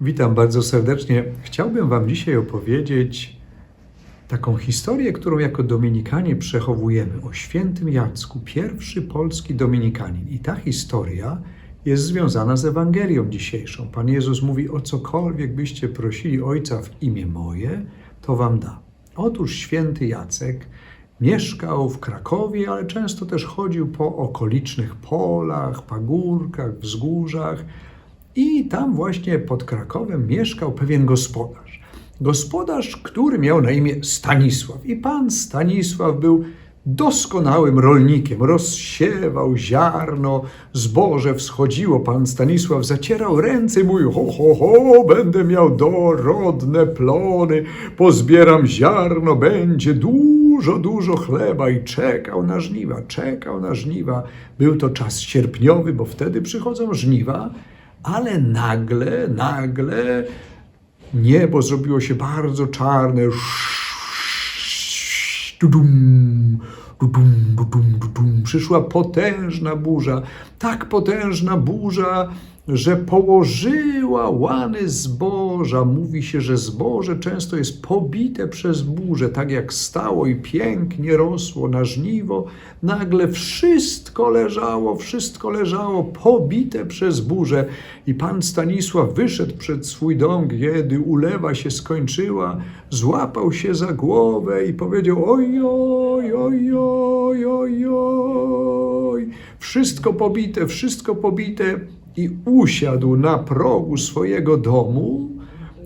Witam bardzo serdecznie. Chciałbym Wam dzisiaj opowiedzieć taką historię, którą jako Dominikanie przechowujemy o świętym Jacku, pierwszy polski Dominikanin. I ta historia jest związana z Ewangelią dzisiejszą. Pan Jezus mówi: O cokolwiek byście prosili Ojca w imię moje, to Wam da. Otóż święty Jacek mieszkał w Krakowie, ale często też chodził po okolicznych polach, pagórkach, wzgórzach. I tam właśnie pod Krakowem mieszkał pewien gospodarz. Gospodarz, który miał na imię Stanisław. I pan Stanisław był doskonałym rolnikiem. Rozsiewał ziarno, zboże wschodziło. Pan Stanisław zacierał ręce i mówił: Ho, ho, ho, będę miał dorodne plony, pozbieram ziarno, będzie dużo, dużo chleba. I czekał na żniwa, czekał na żniwa. Był to czas sierpniowy, bo wtedy przychodzą żniwa ale nagle, nagle niebo zrobiło się bardzo czarne. Dudum, dudum, dudum, dudum. Przyszła potężna burza, tak potężna burza, że położyła łany zboża. Mówi się, że zboże często jest pobite przez burzę, tak jak stało i pięknie rosło na żniwo. Nagle wszystko leżało, wszystko leżało pobite przez burzę. I pan Stanisław wyszedł przed swój dom, kiedy ulewa się skończyła, złapał się za głowę i powiedział: Oj, oj, oj, oj, oj. Wszystko pobite, wszystko pobite i usiadł na progu swojego domu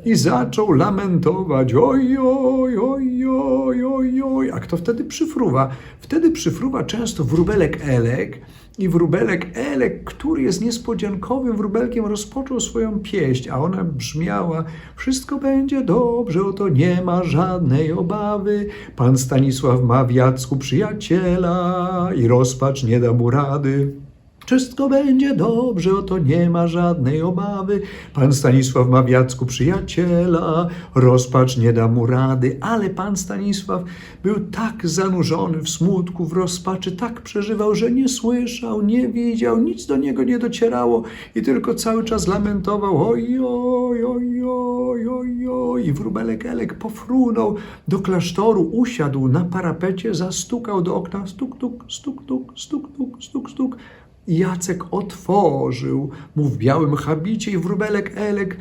i zaczął lamentować. Oj, oj, oj, oj, oj, oj. A kto wtedy przyfruwa? Wtedy przyfruwa często wróbelek Elek i wróbelek Elek, który jest niespodziankowym wróbelkiem, rozpoczął swoją pieśń, a ona brzmiała Wszystko będzie dobrze, oto nie ma żadnej obawy. Pan Stanisław ma w Jacku przyjaciela i rozpacz nie da mu rady. Wszystko będzie dobrze, oto nie ma żadnej obawy. Pan Stanisław ma w Jacku przyjaciela, rozpacz nie da mu rady, ale pan Stanisław był tak zanurzony w smutku, w rozpaczy, tak przeżywał, że nie słyszał, nie widział, nic do niego nie docierało i tylko cały czas lamentował oj, oj, oj, oj, oj, oj. I wróbelek Elek pofrunął do klasztoru, usiadł na parapecie, zastukał do okna, stuk, tuk, stuk, tuk, stuk, tuk, stuk, stuk. I Jacek otworzył mu w białym habicie i wróbelek Elek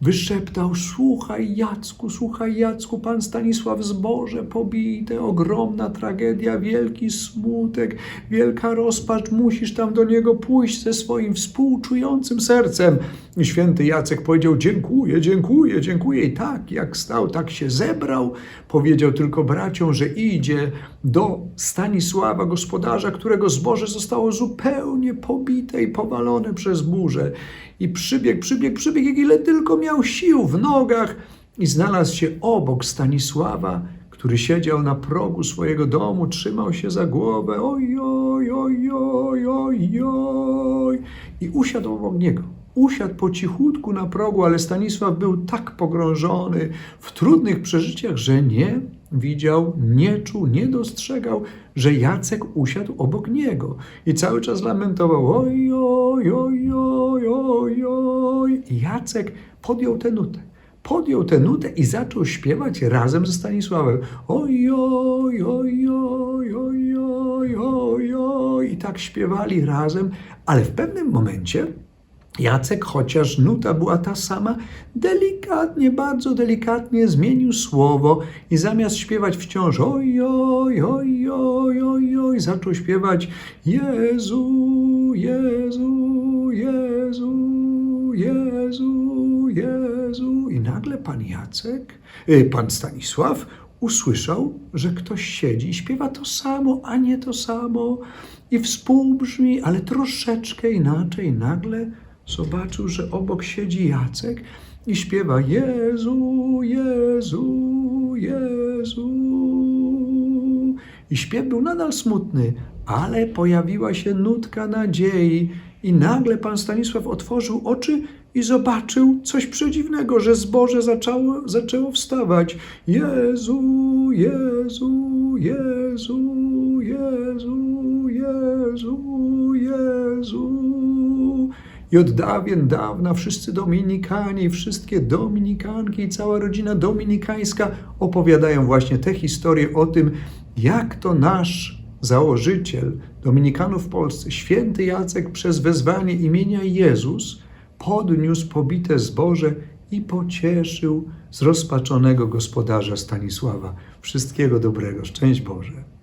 wyszeptał, słuchaj Jacku, słuchaj Jacku, pan Stanisław zboże pobite, ogromna tragedia, wielki smutek, wielka rozpacz, musisz tam do niego pójść ze swoim współczującym sercem. I święty Jacek powiedział, dziękuję, dziękuję, dziękuję. I tak jak stał, tak się zebrał, powiedział tylko braciom, że idzie do Stanisława, gospodarza, którego zboże zostało zupełnie pobite i powalone przez burzę. I przybiegł, przybiegł, przybiegł, ile tylko miał sił w nogach i znalazł się obok Stanisława, który siedział na progu swojego domu, trzymał się za głowę, oj, oj, oj, oj, oj, oj, i usiadł obok niego. Usiadł po cichutku na progu, ale Stanisław był tak pogrążony w trudnych przeżyciach, że nie widział, nie czuł, nie dostrzegał, że Jacek usiadł obok niego i cały czas lamentował oj, oj, oj, oj, oj, oj. Jacek podjął tę nutę. Podjął tę nutę i zaczął śpiewać razem ze Stanisławem. Oj, oj, oj, oj, oj, oj, oj, oj. I tak śpiewali razem, ale w pewnym momencie Jacek, chociaż nuta była ta sama, delikatnie, bardzo delikatnie zmienił słowo i zamiast śpiewać wciąż oj, oj, oj, oj, oj, oj, zaczął śpiewać Jezu, Jezu, Jezu, Jezu, Jezu. I nagle pan Jacek, y, pan Stanisław usłyszał, że ktoś siedzi i śpiewa to samo, a nie to samo i współbrzmi, ale troszeczkę inaczej. Nagle zobaczył, że obok siedzi Jacek i śpiewa Jezu, Jezu, Jezu. I śpiew był nadal smutny, ale pojawiła się nutka nadziei i nagle pan Stanisław otworzył oczy i zobaczył coś przedziwnego, że zboże zaczęło, zaczęło wstawać. Jezu, Jezu, Jezu, Jezu, Jezu, Jezu. I od dawien dawna wszyscy Dominikanie, wszystkie Dominikanki i cała rodzina dominikańska opowiadają właśnie te historie o tym, jak to nasz założyciel Dominikanów w Polsce, święty Jacek przez wezwanie imienia Jezus podniósł pobite zboże i pocieszył zrozpaczonego gospodarza Stanisława. Wszystkiego dobrego. Szczęść Boże.